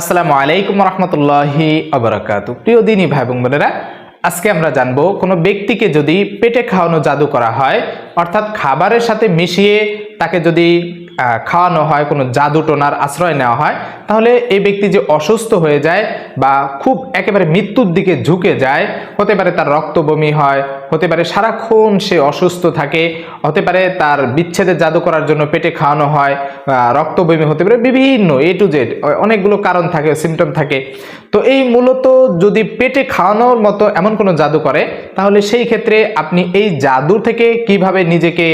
আসসালামু আলাইকুম রহমতুল্লাহি আবরাকাতু। প্রিয় দিনী ভাই এবং বোনেরা, আজকে আমরা জানব কোনো ব্যক্তিকে যদি পেটে খাওয়ানো জাদু করা হয়, অর্থাৎ খাবারের সাথে মিশিয়ে তাকে যদি খাওয়ানো হয়, কোনো জাদু টোনার আশ্রয় নেওয়া হয়, তাহলে এই ব্যক্তি যে অসুস্থ হয়ে যায় বা খুব একেবারে মৃত্যুর দিকে ঝুঁকে যায়, হতে পারে তার রক্ত বমি হয় হতে পারে সারাক্ষণ সে অসুস্থ থাকে, হতে পারে তার বিচ্ছেদের জাদু করার জন্য পেটে খাওয়ানো হয় রক্ত বমি হতে পারে বিভিন্ন এ টু জেড অনেকগুলো কারণ থাকে সিমটম থাকে। তো এই মূলত যদি পেটে খাওয়ানোর মতো এমন কোনো জাদু করে, তাহলে সেই ক্ষেত্রে আপনি এই জাদু থেকে কীভাবে নিজেকে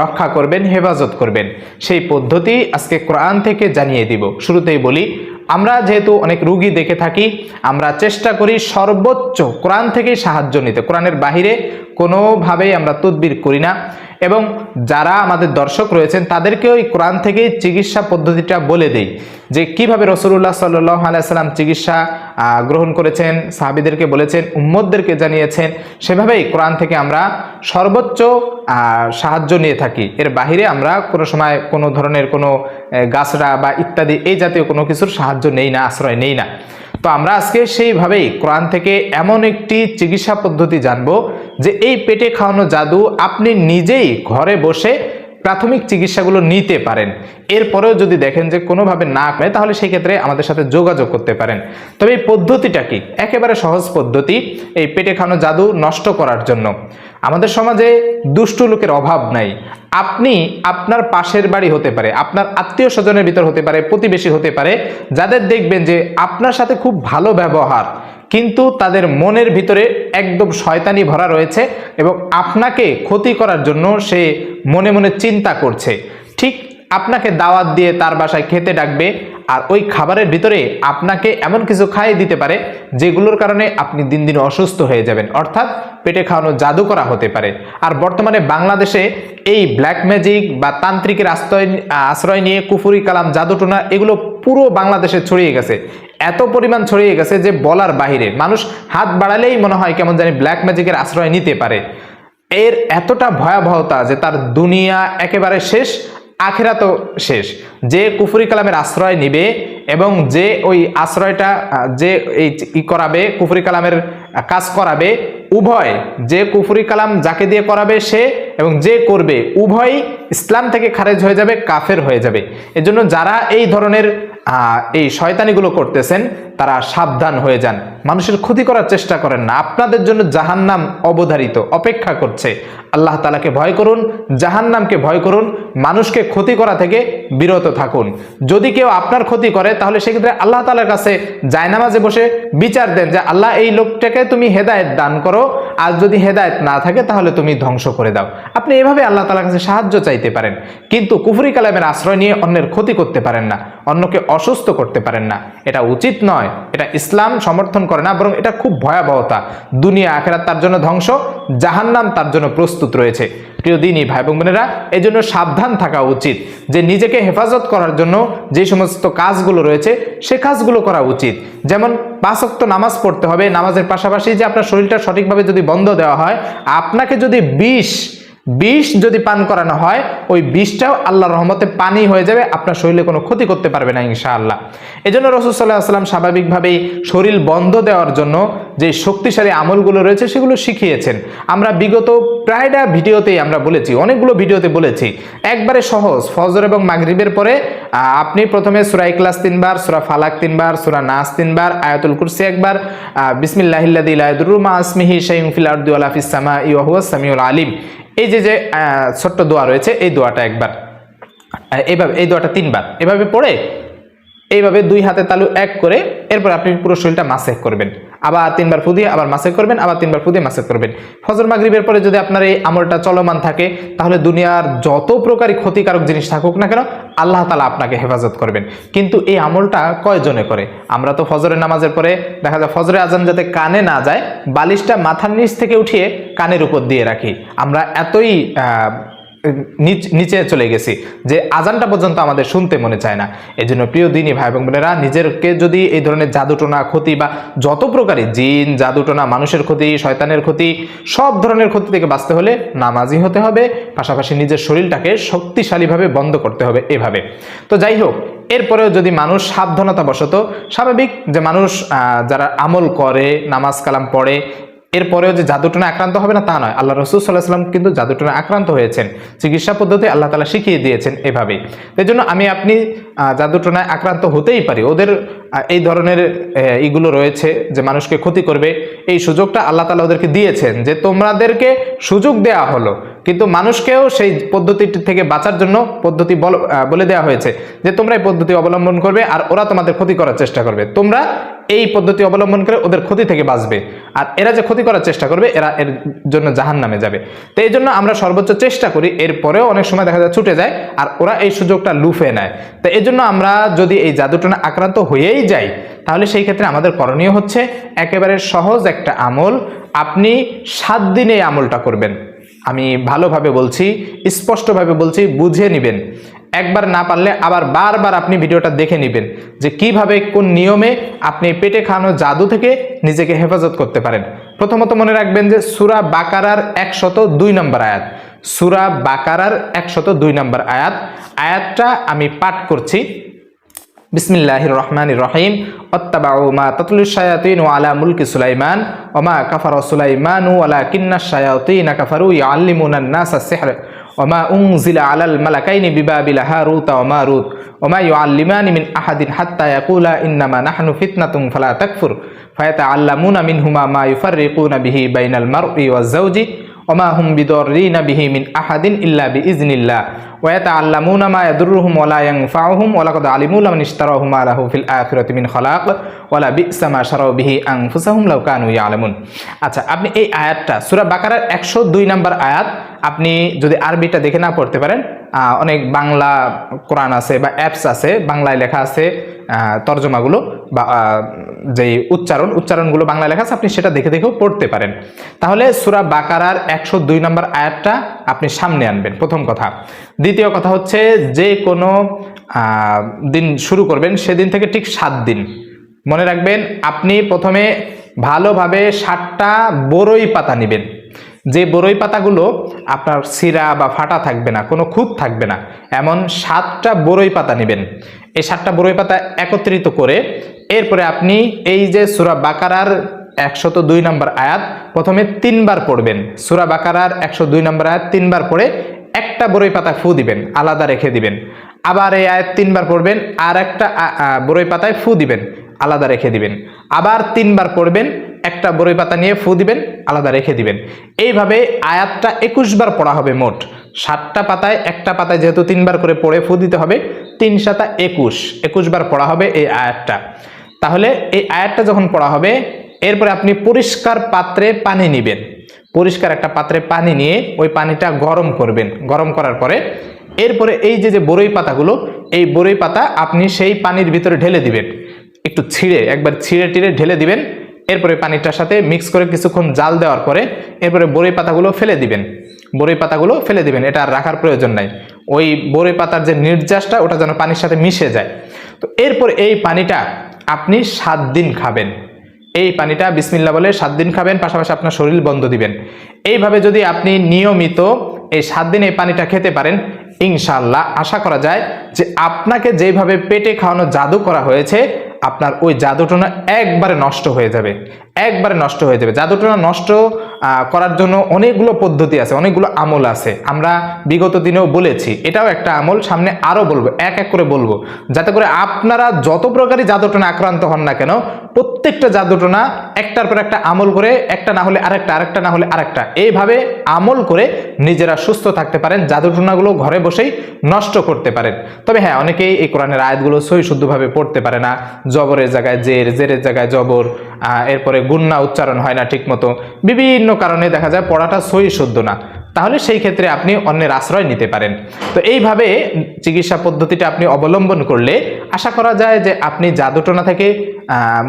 রক্ষা করবেন, হেফাজত করবেন, সেই পদ্ধতি আজকে কোরআন থেকে জানিয়ে দিব। শুরুতেই বলি আমরা যেহেতু অনেক রুগী দেখে থাকি, আমরা চেষ্টা করি সর্বোচ্চ কোরআন থেকেই সাহায্য নিতে। কোরআনের বাহিরে কোনোভাবেই আমরা তদবির করি না। এবং যারা আমাদের দর্শক রয়েছেন, তাদেরকেও এই কোরআন থেকেই চিকিৎসা পদ্ধতিটা বলে দেই যে কীভাবে রসুল্লাহ সাল্লাহ আলাইসাল্লাম চিকিৎসা গ্রহণ করেছেন, সাহাবিদেরকে বলেছেন উম্মদদেরকে জানিয়েছেন, সেভাবেই কোরআন থেকে আমরা সর্বোচ্চ সাহায্য নিয়ে থাকি। এর বাহিরে আমরা কোনো সময় কোনো ধরনের কোনো গাছড়া বা ইত্যাদি এই জাতীয় কোনো কিছুর সাহায্য নেই না, আশ্রয় নেই না। তো আমরা আজকে সেইভাবেই কোরআন থেকে এমন একটি চিকিৎসা পদ্ধতি জানব যে এই পেটে খাওয়ানো জাদু আপনি নিজেই ঘরে বসে প্রাথমিক চিকিৎসাগুলো নিতে পারেন। এরপরেও যদি দেখেন যে কোনোভাবে না করে, তাহলে সেই ক্ষেত্রে আমাদের সাথে যোগাযোগ করতে পারেন। তবে এই পদ্ধতিটা কি? একেবারে সহজ পদ্ধতি এই পেটে খাওয়ানো জাদু নষ্ট করার জন্য। আমাদের সমাজে দুষ্ট লোকের অভাব নাই। আপনি আপনার পাশের বাড়ি হতে পারে, আপনার আত্মীয় স্বজনের ভিতর হতে পারে, প্রতিবেশী হতে পারে, যাদের দেখবেন যে আপনার সাথে খুব ভালো ব্যবহার, কিন্তু তাদের মনের ভিতরে একদম শয়তানি ভরা রয়েছে এবং আপনাকে ক্ষতি করার জন্য সে মনে মনে চিন্তা করছে। ঠিক আপনাকে দাওয়াত দিয়ে তার বাসায় খেতে ডাকবে আর ওই খাবারের ভিতরে আপনাকে এমন কিছু খাইয়ে দিতে পারে যেগুলোর কারণে আপনি দিন দিন অসুস্থ হয়ে যাবেন। অর্থাৎ পেটে খাওয়ানো জাদু করা হতে পারে। আর বর্তমানে বাংলাদেশে এই ব্ল্যাক ম্যাজিক বা তান্ত্রিকের আশ্রয় আশ্রয় নিয়ে কুফুরি, কালাম, জাদুটোনা এগুলো পুরো বাংলাদেশে ছড়িয়ে গেছে। এত পরিমাণ ছড়িয়ে গেছে যে বলার বাহিরে। মানুষ হাত বাড়ালেই মনে হয় কেমন জানি ব্ল্যাক ম্যাজিকের আশ্রয় নিতে পারে। এর এতটা ভয়াবহতা যে তার দুনিয়া একেবারে শেষ আখেরা তো শেষ। যে কুফুরি কালামের আশ্রয় নিবে এবং যে ওই আশ্রয়টা, যে এই করাবে, কুফুরি কালামের কাজ করাবে, উভয়, যে কুফুরি কালাম যাকে দিয়ে করাবে সে এবং যে করবে উভয় ইসলাম থেকে খারেজ হয়ে যাবে, কাফের হয়ে যাবে। এজন্য যারা এই ধরনের এই শয়তানিগুলো করতেছেন, তারা সাবধান হয়ে যান। মানুষের ক্ষতি করার চেষ্টা করেন না। আপনাদের জন্য জাহান্নাম অবধারিত, অপেক্ষা করছে। আল্লাহ তালাকে ভয় করুন, জাহান্নামকে ভয় করুন, মানুষকে ক্ষতি করা থেকে বিরত থাকুন। যদি কেউ আপনার ক্ষতি করে, তাহলে সেক্ষেত্রে আল্লাহ তালার কাছে জায়নামাজে বসে বিচার দেন যে, আল্লাহ, এই লোকটাকে তুমি হেদায়েত দান করো। আর যদি হেদায়েত না থাকে, তাহলে তুমি ধ্বংস করে দাও। আপনি এভাবে আল্লাহ তালার কাছে সাহায্য চাইতে পারেন। কিন্তু কুফরি কালামের আশ্রয় নিয়ে অন্যের ক্ষতি করতে পারেন না। অন্যকে অসুস্থ করতে পারেন না। এটা উচিত নয়, এটা ইসলাম সমর্থন করে না, বরং এটা খুব ভয়াবহতা। দুনিয়া আখেরাত তার জন্য ধ্বংস, জাহান্নাম তার জন্য প্রস্তুত রয়েছে। প্রিয় দিনই ভাই বোন বোনেরা, এই জন্য সাবধান থাকা উচিত, যে নিজেকে হেফাজত করার জন্য যে সমস্ত কাজগুলো রয়েছে, সে কাজগুলো করা উচিত। যেমন পাঁচক্ত নামাজ পড়তে হবে, নামাজের পাশাপাশি যে আপনার শরীরটা সঠিকভাবে যদি বন্ধ দেওয়া হয়, আপনাকে যদি বিষ বিষ যদি পান করানো হয়, ওই বিষটাও আল্লাহর রহমতে পানি হয়ে যাবে, আপনার শরীরে কোনো ক্ষতি করতে পারবে না ইনশাআল্লাহ। এই জন্য রসুল সাল্লাহ আসলাম স্বাভাবিকভাবেই শরীর বন্ধ দেওয়ার জন্য যে শক্তিশালী আমলগুলো রয়েছে, সেগুলো শিখিয়েছেন। আমরা বিগত প্রায়টা ভিডিওতেই আমরা বলেছি, অনেকগুলো ভিডিওতে বলেছি, একবারে সহজ, ফজর এবং মাগরিবের পরে আপনি প্রথমে সুরা ইকলাস তিনবার, সুরা ফালাক তিনবার, সুরা নাস তিনবার, আয়াতুল কুরসি একবার বিসমিল্লাহিল্লাদিল্লাহরুমা আসমিহি শাইম ফিল আরদি ওয়ালা ফিস সামা সামিউল আলিম। এই যে যে আহ, ছোট্ট দোয়া রয়েছে এই দোয়াটা একবার। এইভাবে এই দোয়াটা তিনবার। এভাবে পড়ে এইভাবে দুই হাতে তালু এক করে এরপর আপনি পুরো শরীরটা মাসেক করবেন। আবার তিনবার ফুদিয়ে, আবার মাসেক করবেন, আবার তিনবার ফুদিয়ে মাসেক করবেন। ফজর মাগরিবের পরে যদি আপনার এই আমলটা চলমান থাকে, তাহলে দুনিয়ার যত প্রকারই ক্ষতিকারক জিনিস থাকুক না কেন, আল্লাহ তালা আপনাকে হেফাজত করবেন। কিন্তু এই আমলটা কয়জনে করে? আমরা তো ফজরের নামাজের পরে দেখা যায় ফজরের আজান যাতে কানে না যায়, বালিশটা মাথার নিচ থেকে উঠিয়ে কানের উপর দিয়ে রাখি। আমরা এতই নিচ- চলে গেছি, যে আজানটা পর্যন্ত আমাদের শুনতে মনে চায় না। এই জন্য প্রিয় দিনী ভাই এবং বোনেরা, নিজেরকে যদি এই ধরনের জাদুটোনা ক্ষতি বা যত প্রকারই জিন, জাদুটোনা, মানুষের ক্ষতি, শয়তানের ক্ষতি, সব ধরনের ক্ষতি থেকে বাঁচতে হলে নামাজি হতে হবে, পাশাপাশি নিজের শরীরটাকে শক্তিশালীভাবে বন্ধ করতে হবে এভাবে। তো যাই হোক, এরপরেও যদি মানুষ সাবধানতা বশত স্বাভাবিক যে মানুষ যারা আমল করে, নামাজ কালাম পড়ে এরপরেও যে জাদুটনা আক্রান্ত হবে না তা নয়, আল্লাহ রসুল সাল্লাহ সাল্লাম কিন্তু জাদুটনা আক্রান্ত হয়েছেন। চিকিৎসা পদ্ধতি আল্লাহ তালা শিখিয়ে দিয়েছেন এভাবেই। এই জন্য আমি আপনি জাদুটনায় আক্রান্ত হতেই পারি। ওদের এই ধরনের আহ, ইগুলো রয়েছে যে মানুষকে ক্ষতি করবে। এই সুযোগটা আল্লাহ তালা ওদেরকে দিয়েছেন যে তোমাদেরকে সুযোগ দেয়া হলো। কিন্তু মানুষকেও সেই পদ্ধতিটি থেকে বাঁচার জন্য পদ্ধতি বল- বলে দেওয়া হয়েছে যে তোমরা এই পদ্ধতি অবলম্বন করবে আর ওরা তোমাদের ক্ষতি করার চেষ্টা করবে। তোমরা এই পদ্ধতি অবলম্বন করে ওদের ক্ষতি থেকে বাঁচবে। আর এরা যে ক্ষতি করার চেষ্টা করবে এরা এর জন্য জাহান নামে যাবে। তো এই জন্য আমরা সর্বোচ্চ চেষ্টা করি এরপরেও অনেক সময় দেখা যায় ছুটে যায় আর ওরা এই সুযোগটা লুফে নেয়। তো এই জন্য আমরা যদি এই জাদুটনা আক্রান্ত হয়েই যাই, তাহলে সেই ক্ষেত্রে আমাদের করণীয় হচ্ছে একেবারে সহজ একটা আমল। আপনি সাত দিনে আমলটা করবেন। আমি ভালোভাবে বলছি, স্পষ্টভাবে বলছি, বুঝে নেবেন। একবার না পারলে আবার বারবার আপনি ভিডিওটা দেখে নেবেন যে কীভাবে, কোন নিয়মে আপনি পেটে খাওয়ানো জাদু থেকে নিজেকে হেফাজত করতে পারেন। প্রথমত মনে রাখবেন যে সুরা বাকারার একশত দুই নম্বর আয়াত। সুরা বাকারার একশত দুই নম্বর আয়াত। আয়াতটা আমি পাঠ করছি। বিসমিল্লাহ রহমান রহিম অত্তাবাউ মা তাতলু শায়াতিন আলা মুলকি সুলাইমান ওমা কাফার সুলাইমান ওয়ালা কিন্না শায়াতিন কাফারু ইয়াল্লিমুনান নাস সিহর ওমা উনজিলা আলাল মালাকাইনি বিবাবিল হারুত ওয়া মারুত ওমা ইউআল্লিমানি মিন আহাদিন হাত্তা ইয়াকুলা ইন্নামা নাহনু ফিতনাতুম ফালা তাকফুর ফায়াতাআল্লামুনা মিনহুমা মা ইউফাররিকুনা বিহি বাইনাল মারই ওয়াজ জাওজি ওমা হুম বিদর রিনা বিহিমিন আহাদিন ইল্লা বি ইজনিল্লা ওয়াতা আল্লামুনা মা ইয়াদুরুহুম ওয়ালা ইয়ানফাউহুম ওয়া লাকাদ আলিমুলা মান ইশতারাহুম মা লাহু ফিল আখিরাতি মিন খলাক ওয়ালা বিসা মা শারাউ বিহি আনফুসাহুম লাউ কানু ইয়ালামুন। আচ্ছা আপনি এই আয়াতটা, সূরা বাকারার 102 নম্বর আয়াত, আপনি যদি আরবিটা দেখে না পড়তে পারেন অনেক বাংলা কোরআন আছে বা অ্যাপস আছে, বাংলায় লেখা আছে তর্জমাগুলো বা যে উচ্চারণ, উচ্চারণগুলো বাংলা লেখা আছে, আপনি সেটা দেখে দেখেও পড়তে পারেন। তাহলে সুরা বাকারার একশো দুই নম্বর আয়াতটা আপনি সামনে আনবেন, প্রথম কথা। দ্বিতীয় কথা হচ্ছে, যে কোনো দিন শুরু করবেন, সেদিন থেকে ঠিক সাত দিন। মনে রাখবেন, আপনি প্রথমে ভালোভাবে ষাটটা বড়ই পাতা নেবেন। যে বড়ই পাতাগুলো আপনার সিরা বা ফাটা থাকবে না, কোনো খুঁত থাকবে না, এমন সাতটা বড়ই পাতা নেবেন। এই সাতটা বরই পাতা একত্রিত করে এরপরে আপনি এই যে সুরা বাকারার একশত দুই নম্বর আয়াত প্রথমে তিনবার পড়বেন। সুরা বাকারার একশো দুই নম্বর আয়াত তিনবার পড়ে একটা বরই পাতা ফু দিবেন আলাদা রেখে দিবেন। আবার এই আয়াত তিনবার পড়বেন আর একটা আ, পাতায় ফু দিবেন আলাদা রেখে দিবেন। আবার তিনবার পড়বেন একটা বরই পাতা নিয়ে ফু দিবেন আলাদা রেখে দিবেন। এইভাবে আয়াতটা একুশ বার পড়া হবে মোট। সাতটা পাতায়, একটা পাতায় যেহেতু তিনবার করে পড়ে, ফু দিতে হবে, তিন সাতা একুশ। একুশ বার পড়া হবে এই আয়াতটা। তাহলে এই আয়াতটা যখন পড়া হবে, এরপরে আপনি পরিষ্কার পাত্রে পানি নেবেন। পরিষ্কার একটা পাত্রে পানি নিয়ে ওই পানিটা গরম করবেন। গরম করার পরে এরপরে এই যে যে বরই পাতাগুলো, এই বরই পাতা আপনি সেই পানির ভিতরে ঢেলে দিবেন। একটু ছিঁড়ে, একবার ছিঁড়ে টিড়ে ঢেলে দিবেন। এরপরে পানিটার সাথে মিক্স করে কিছুক্ষণ জাল দেওয়ার পরে এরপরে বড়ই পাতাগুলো ফেলে দিবেন। বড়ই পাতাগুলো ফেলে দিবেন, এটা আর রাখার প্রয়োজন নাই। ওই বরই পাতার যে নির্যাসটা, ওটা যেন পানির সাথে মিশে যায়। তো এরপর এই পানিটা আপনি সাত দিন খাবেন। এই পানিটা বিসমিল্লা বলে সাত দিন খাবেন, পাশাপাশি আপনার শরীর বন্ধ দিবেন। এইভাবে যদি আপনি নিয়মিত এই সাত দিন এই পানিটা খেতে পারেন ইনশাল্লাহ আশা করা যায় যে আপনাকে যেভাবে পেটে খাওয়ানো জাদু করা হয়েছে, আপনার ওই জাদুটোনা একবারে নষ্ট হয়ে যাবে। একবারে নষ্ট হয়ে যাবে। জাদুটোনা নষ্ট করার জন্য অনেকগুলো পদ্ধতি আছে, অনেকগুলো আমল আছে। আমরা বিগত দিনেও বলেছি, এটাও একটা আমল, সামনে আরও বলব, এক এক করে বলব। যাতে করে আপনারা যত প্রকারই জাদুটোনা আক্রান্ত হন না কেন, প্রত্যেকটা জাদুটোনা একটার পর একটা আমল করে, একটা না হলে আরেকটা আরেকটা না হলে আরেকটা। এইভাবে আমল করে নিজেরা সুস্থ থাকতে পারেন, জাদুটনাগুলো ঘরে বসেই নষ্ট করতে পারেন। তবে হ্যাঁ অনেকেই এই কোরআনের আয়াতগুলো সই শুদ্ধভাবে পড়তে পারে না। জবরের জায়গায় জের, জেরের জায়গায় জবর এরপরে গুন্না উচ্চারণ হয় না ঠিকমতো। বিভিন্ন কারণে দেখা যায় পড়াটা সই শুদ্ধ না। তাহলে সেই ক্ষেত্রে আপনি অন্যের আশ্রয় নিতে পারেন। তো এইভাবে চিকিৎসা পদ্ধতিটা আপনি অবলম্বন করলে আশা করা যায় যে আপনি জাদুটনা থেকে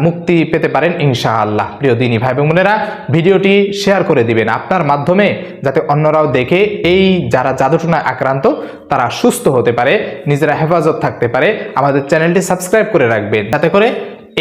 মুক্তি পেতে পারেন ইনশাআল্লাহ। প্রিয় দিনী ভাই বোনেরা, ভিডিওটি শেয়ার করে দিবেন আপনার মাধ্যমে যাতে অন্যরাও দেখে এই যারা জাদুটনায় আক্রান্ত, তারা সুস্থ হতে পারে, নিজেরা হেফাজত থাকতে পারে। আমাদের চ্যানেলটি সাবস্ক্রাইব করে রাখবেন। যাতে করে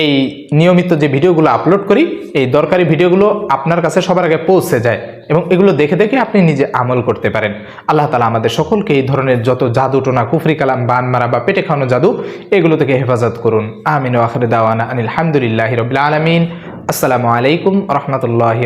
এই নিয়মিত যে ভিডিওগুলো আপলোড করি, এই দরকারি ভিডিওগুলো আপনার কাছে সবার আগে পৌঁছে যায় এবং এগুলো দেখে দেখে আপনি নিজে আমল করতে পারেন। আল্লাহ তালা আমাদের সকলকে এই ধরনের যত জাদু টোনা, কুফরি কালাম, বান মারা বা পেটে খাওয়ানো জাদু, এগুলো থেকে হেফাজত করুন। আমিন ওয়াখরে দাওয়ানা আনিল হামদুলিল্লাহ রবিল আলমিন। আসসালামু আলাইকুম রহমতুল্লাহ